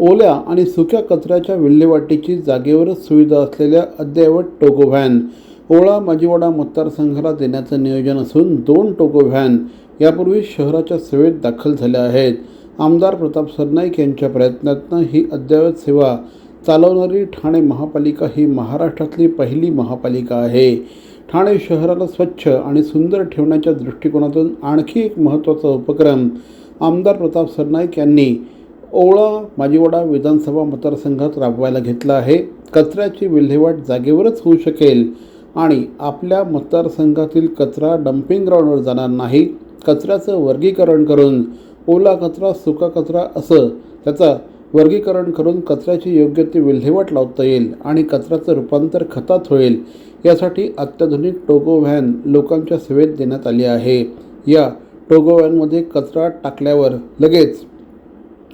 ओल्या आणि सुक्या कचऱ्याच्या विल्हेवाटीची जागेवरच सुविधा असलेल्या अद्ययावत टोगो व्हॅन ओळा माजीवाडा मतदारसंघाला देण्याचं नियोजन असून दोन टोगो व्हॅन यापूर्वी शहराच्या सेवेत दाखल झाल्या आहेत. आमदार प्रताप सरनाईक यांच्या प्रयत्नातनं ही अद्ययावत सेवा चालवणारी ठाणे महापालिका ही महाराष्ट्रातली पहिली महापालिका आहे. ठाणे शहराला स्वच्छ आणि सुंदर ठेवण्याच्या दृष्टिकोनातून आणखी एक महत्त्वाचा उपक्रम आमदार प्रताप सरनाईक यांनी ओवळा माजीवाडा विधानसभा मतदारसंघात राबवायला घेतला आहे. कचऱ्याची विल्हेवाट जागेवरच होऊ शकेल आणि आपल्या मतदारसंघातील कचरा डम्पिंग ग्राउंडवर जाणार नाही. कचऱ्याचं वर्गीकरण करून ओला कचरा सुका कचरा असं त्याचा वर्गीकरण करून कचऱ्याची योग्य ती विल्हेवाट लावता येईल आणि कचऱ्याचं रूपांतर खतात होईल यासाठी अत्याधुनिक टोगो व्हॅन लोकांच्या सेवेत देण्यात आली आहे. या टोगो व्हॅनमध्ये कचरा टाकल्यावर लगेच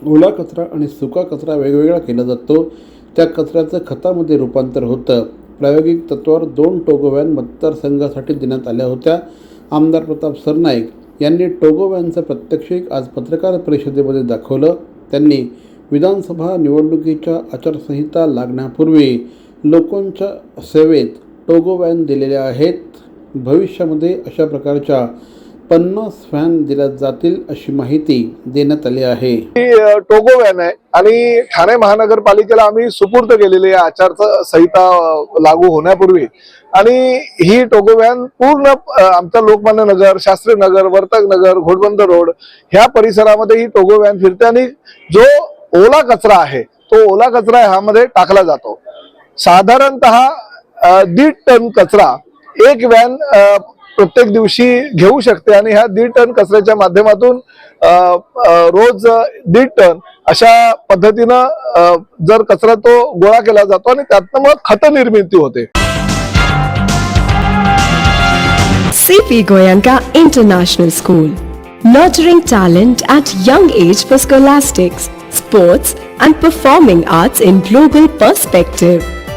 ओला कचरा आणि सुका कचरा वेगवेगळा केला जातो. त्या कचऱ्याचं खतामध्ये रूपांतर होतं. प्रायोगिक तत्वावर दोन टोगो मतदारसंघासाठी देण्यात आल्या होत्या. आमदार प्रताप सरनाईक यांनी टोगो व्हॅनचं प्रात्यक्षिक आज पत्रकार परिषदेमध्ये दाखवलं. त्यांनी विधानसभा निवडणुकीच्या आचारसंहिता लागण्यापूर्वी लोकांच्या सेवेत टोगो दिलेल्या आहेत. भविष्यामध्ये अशा प्रकारच्या पन्नास व्हॅन दिल्या जातील अशी माहिती देण्यात आली आहे. ही टोगो व्हॅन आहे आणि ठाणे महानगरपालिकेला आम्ही सुपूर्द केलेली आहे. आचार संहिता लागू होण्यापूर्वी. आणि ही टोगो व्हॅन पूर्ण आमच्या लोकमान्य नगर शास्त्री नगर वर्तक नगर घोडबंद रोड ह्या परिसरामध्ये ही टोगो व्हॅन फिरते आणि जो ओला कचरा आहे तो ओला कचरा ह्यामध्ये टाकला जातो. साधारणतः दीड टन कचरा एक व्हॅन प्रत्येक दिवशी घेऊ शकते आणि ह्या दीड टन कचऱ्याच्या माध्यमातून रोज दीड टन अशा पद्धतीनं जर कचरा तो गोळा केला जातो आणि त्यातनं मग खत निर्मिती होते. CP Goenka international school nurturing talent at young age for scholastics sports and performing arts in global perspective